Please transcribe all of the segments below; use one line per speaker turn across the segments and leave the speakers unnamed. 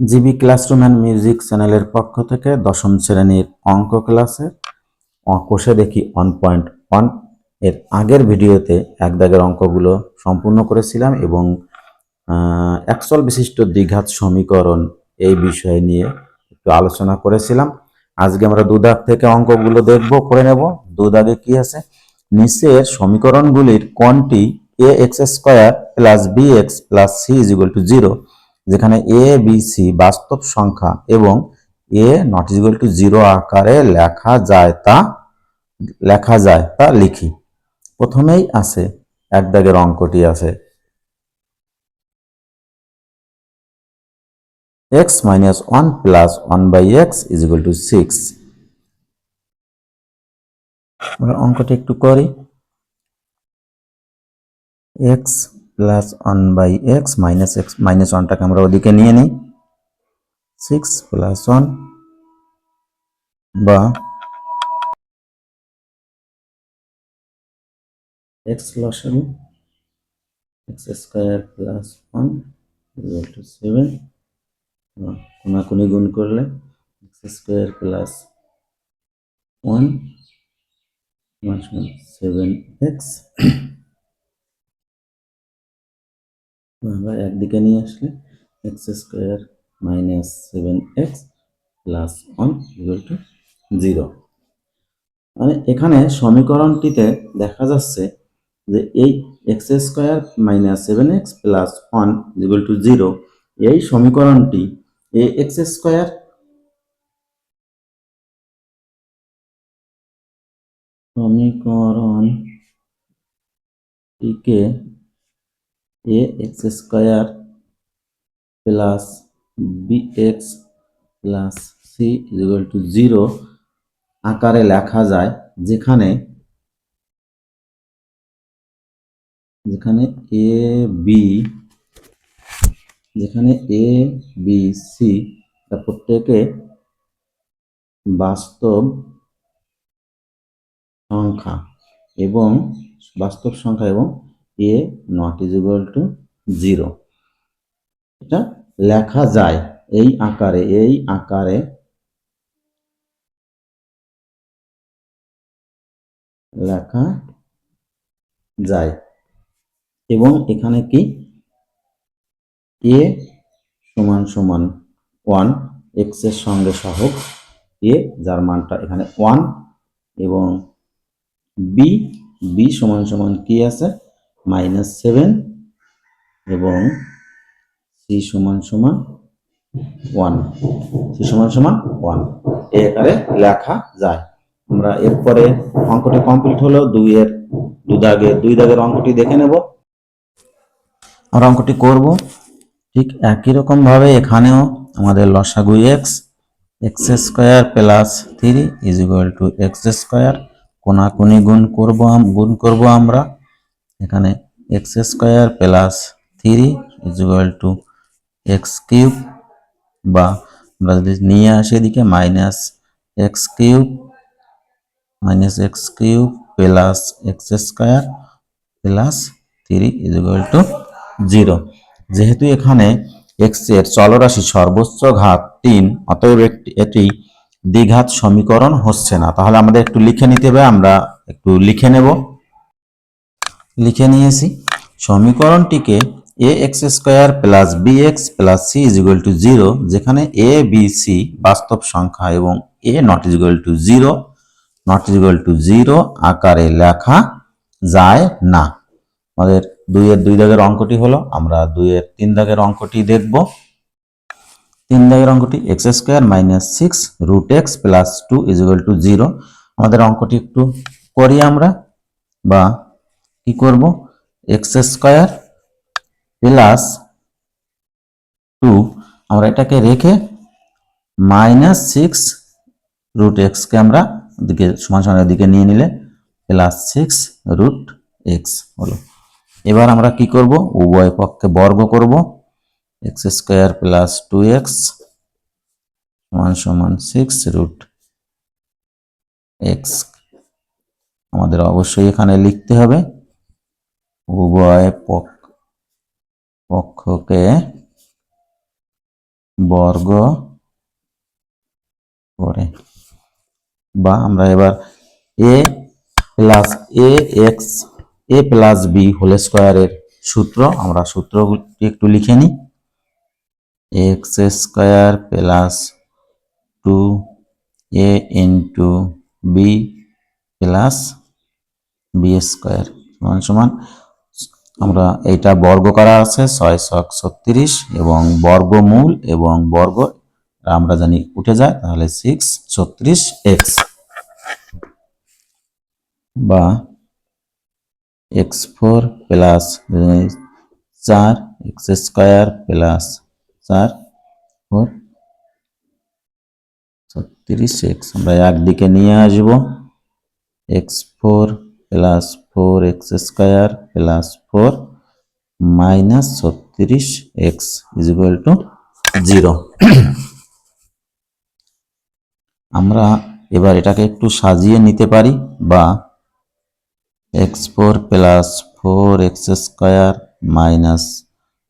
GB classroom and music চ্যানেলের পক্ষ থেকে দশম শ্রেণির অঙ্ক ক্লাসে কোষে দেখি ওয়ান পয়েন্ট ওয়ানের আগের ভিডিওতে এক দাগের অঙ্কগুলো সম্পূর্ণ করেছিলাম এবং একচল বিশিষ্ট দ্বিঘাত সমীকরণ এই বিষয় নিয়ে একটু আলোচনা করেছিলাম। আজকে আমরা দু দাগ থেকে অঙ্কগুলো দেখব করে নেব। দু দাগে কি আছে? নিচের সমীকরণগুলির কোনটি a x square plus b x plus c is equal to zero যেখানে এ বি সি বাস্তব সংখ্যা এবং a not equal to zero আকারে লেখা যায় তা, লেখা যায় তা লিখি। প্রথমেই আছে, এক দাগের অঙ্কটি আছে। X minus one plus one by x is equal to six অঙ্কটি একটু করি। X plus one by x minus x minus ওয়ানটাকে আমরা ওদিকে নিয়ে নিই। সিক্স প্লাস ওয়ান বা এক্স লসাগু x square plus one equal to seven কোনাকুনি গুণ করলে x square plus one seven x আমরা একদিকে নিয়ে আসলে x square minus seven x plus one equal to zero. মানে এখানে সমীকরণটিতে দেখা যাচ্ছে যে এই x square minus seven x plus one equal to zero, এই সমীকরণটি এ এক্স স্কোয়ার সমীকরণটিকে a x square plus b x plus c equal to zero আকারে লেখা যায়, যেখানে যেখানে এ বি যেখানে এ বি সি প্রত্যেকে বাস্তব সংখ্যা এবং বাস্তব সংখ্যা এবং a not is equal to zero এটা লেখা যায় এই আকারে এই আকারে। লেখা যায়। এবং এখানে কি? এ সমান সমান ওয়ান এক্সের সঙ্গে সহগ। এ যার মানটা এখানে ওয়ান এবং বি বি সমান সমান কি আছে? মাইনাস সেভেন এবং সি সমান সমান ওয়ান সি সমান সমান ওয়ান এই আকারে লেখা যায়। আমরা এরপরে অঙ্কটি কমপ্লিট হলো দুই এর দু দাগে দুই দাগের অঙ্কটি দেখে নেব। আমরা অঙ্কটি করব ঠিক একই রকম ভাবে এখানেও আমাদের লসাগু x x square plus three is equal to x square কোনাকুনি গুণ করব গুণ করব আমরা। এখানে x square plus three is equal to x cube বা আমরা যদি নিয়ে আসি এদিকে minus x cube, minus x cube plus x square plus three is equal to zero. যেহেতু এখানে এক্সের চলরাশি সর্বোচ্চ ঘাত তিন, অতএব এটি দ্বিঘাত সমীকরণ হচ্ছে না। তাহলে আমাদের একটু লিখে নিতে হবে, আমরা একটু লিখে নেব। লিখে নিয়েছি। সমীকরণটিকে a x square plus b x plus c is equal to zero যেখানে এ বি সি বাস্তব সংখ্যা এবং a not is equal to zero not is equal to zero আকারে লেখা যায় না। আমাদের দুইয়ের দুই দাগের অঙ্কটি হলো, আমরা দুইয়ের তিন দাগের অঙ্কটি দেখব। তিন দাগের অঙ্কটি x square minus six root x plus two is equal to zero আমাদের অঙ্কটি একটু করি আমরা, বা কি করব? এক্স স্কোয়ার প্লাস টু আমরা এটাকে রেখে মাইনাস সিক্স রুট এক্সকে আমরা দিকে, সমান সমান দিকে নিয়ে নিলে প্লাস সিক্স রুট এক্স হলো। এবার আমরা কি করব? উভয় পক্ষে বর্গ করব। X square plus two x সমান সমান সিক্স রুট এক্স আমাদের অবশ্যই এখানে লিখতে হবে উভয় পক্ষকে বর্গ করে। বা আমরা এবার a plus a x, a plus b whole স্কোয়ারের সূত্র, আমরা সূত্রটি একটু লিখে নিই। X square plus two a into b plus b square সমান সমান আমরা এটা বর্গ করা আছে ছয় ছক ছত্রিশ এবং বর্গমূল এবং বর্গ আমরা জানি উঠে যায়, তাহলে সিক্স ছত্রিশ এক্স বা এক্স ফোর প্লাস চার এক্স স্কোয়ার প্লাস চার ফোর ছত্রিশ এক্স আমরা একদিকে নিয়ে আসব x four plus four x square plus four minus ছত্রিশ x is equal to zero. আমরা এবার এটাকে একটু সাজিয়ে নিতে পারি বা x four plus four x square minus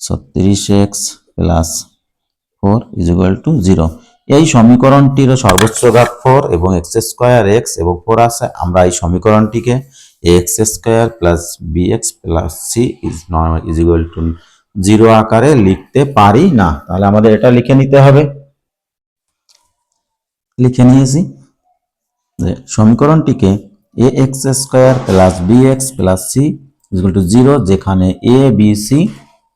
ছত্রিশ x plus four is equal to zero. এই সমীকরণটির সর্বোচ্চ ঘাত ফোর এবং এক্স স্কোয়ার এক্স এবং ফোর আছে। আমরা এই সমীকরণটিকে x square plus b x plus c is normal is equal to zero আকারে লিখতে পারি না। তাহলে আমাদের এটা লিখে নিতে হবে। লিখে নিয়েছি। যে সমীকরণটিকে a x square plus b x plus c equal to zero যেখানে এ বি সি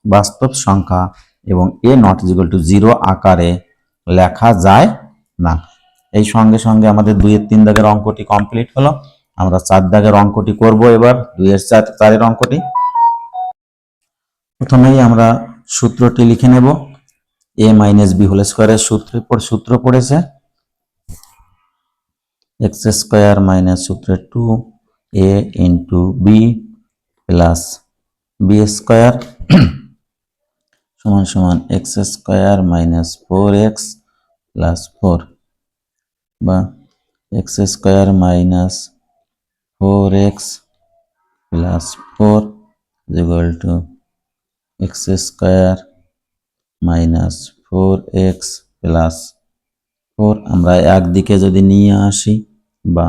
বাস্তব সংখ্যা এবং a not equal to zero আকারে লেখা যায় না। এই সঙ্গে সঙ্গে আমাদের দুইয়ের তিন দাগের অঙ্কটি কমপ্লিট হলো। আমরা চার দাগের অঙ্কটি করব এবার, দুইয়ের চার, চারের অঙ্কটি। প্রথমেই আমরা সূত্রটি লিখে নেব। এ মাইনাস বি হোল স্কোয়ারের সূত্র সূত্র পড়েছে। এক্স স্কোয়ার মাইনাস সূত্রে two a into b plus b square সমান সমান x square minus four x plus four বা x square minus four x plus four equal to x square minus four x plus four. আমরা একদিকে যদি নিয়ে আসি বা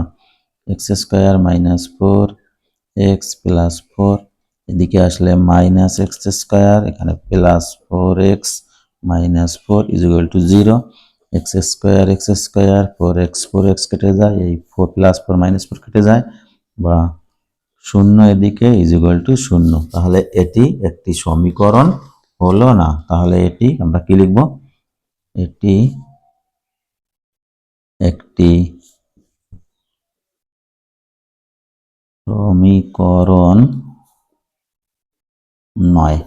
x square minus four x plus four এদিকে আসলে মাইনাস এক্স স্কোয়ার এখানে plus four x minus four is equal to zero x square x square four x four x কেটে যায়, এই four plus four minus four কেটে যায়, বা শূন্য এদিকে ইজ ইকুয়াল টু শূন্য। তাহলে এটি একটি সমীকরণ হলো না। তাহলে এটি আমরা কি লিখব? এটি একটি সমীকরণ নয়।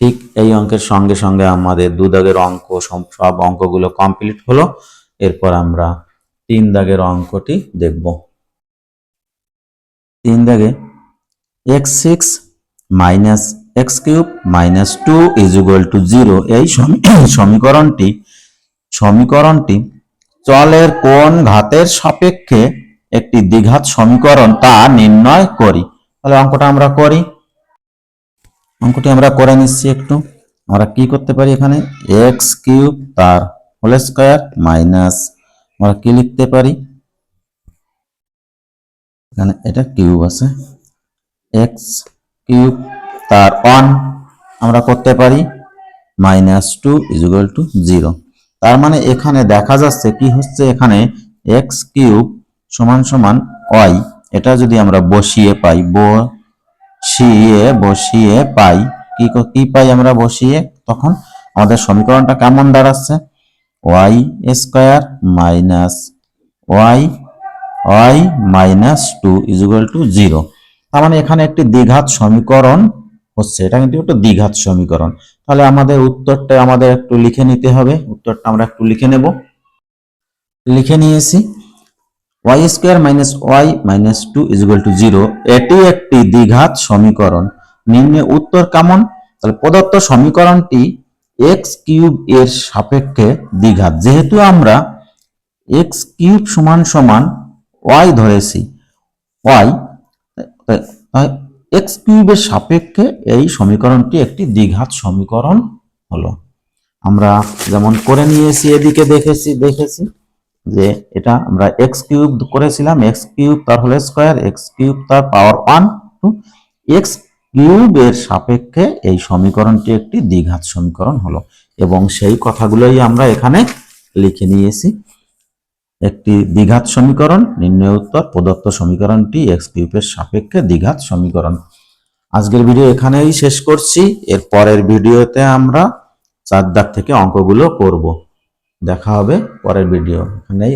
ঠিক এই অঙ্কের সঙ্গে সঙ্গে আমাদের দু দাগের অঙ্ক সব- অঙ্কগুলো কমপ্লিট হলো। এরপর আমরা তিন দাগের অঙ্কটি দেখব। তিন দাগে x six minus x cube minus two is equal to zero এই সমীকরণটি সমীকরণটি চলের কোন ঘাতের সাপেক্ষে একটি দ্বিঘাত সমীকরণ তা নির্ণয় করি। তাহলে অঙ্কটা আমরা করি। অঙ্কটি আমরা করে নিচ্ছি একটু। আমরা কি করতে পারি এখানে? এক্স কিউব তার হোল স্কোয়ার মাইনাস আমরা কি লিখতে পারি? এখানে এটা কিউব আছে। এক্স কিউব তার অন আমরা করতে পারি minus two equal to zero. তার মানে এখানে দেখা যাচ্ছে কি হচ্ছে? এখানে এক্স কিউব সমান সমান ওয়াই এটা যদি আমরা বসিয়ে পাই বসিয়ে বসিয়ে পাই। কি কি পাই আমরা বসিয়ে? তখন আমাদের সমীকরণটা কেমন দাঁড়াচ্ছে? Y square minus y y minus two equal to zero. তার মানে এখানে একটি দ্বিঘাত সমীকরণ হচ্ছে। এটা কিন্তু একটা দ্বিঘাত সমীকরণ। তাহলে আমাদের উত্তরটা আমাদের একটু লিখে নিতে হবে। উত্তরটা আমরা একটু লিখে নেব। লিখে নিয়েছি। Y square minus y minus two equal to zero এটি একটি দ্বিঘাত সমীকরণ। নিম্নে উত্তর কেমন? তাহলে প্রদত্ত সমীকরণটি এক্স কিউব এর সাপেক্ষে দ্বিঘাত। যেহেতু আমরা এক্স কিউব সমান সমান ওয়াই ধরেছি ওয়াই এক্স কিউবের সাপেক্ষে এই সমীকরণটি একটি দ্বিঘাত সমীকরণ হলো। আমরা যেমন করে নিয়েছি, এদিকে দেখেছি দেখেছি। যে এটা আমরা এক্স কিউব করেছিলাম এক্স কিউব তার হোল স্কোয়ার এক্স কিউব তার power one, two. X cube এর সাপেক্ষে এই সমীকরণটি একটি দ্বিঘাত সমীকরণ হলো এবং সেই কথাগুলোই আমরা এখানে লিখে নিয়েছি। একটি দ্বিঘাত সমীকরণ, নির্ণয় উত্তর, প্রদত্ত সমীকরণটি এক্স কিউবের সাপেক্ষে দ্বিঘাত সমীকরণ। আজকের ভিডিও এখানেই শেষ করছি। এর পরের ভিডিওতে আমরা চার দাগ থেকে অঙ্কগুলো করব। দেখা হবে পরের ভিডিও এখানেই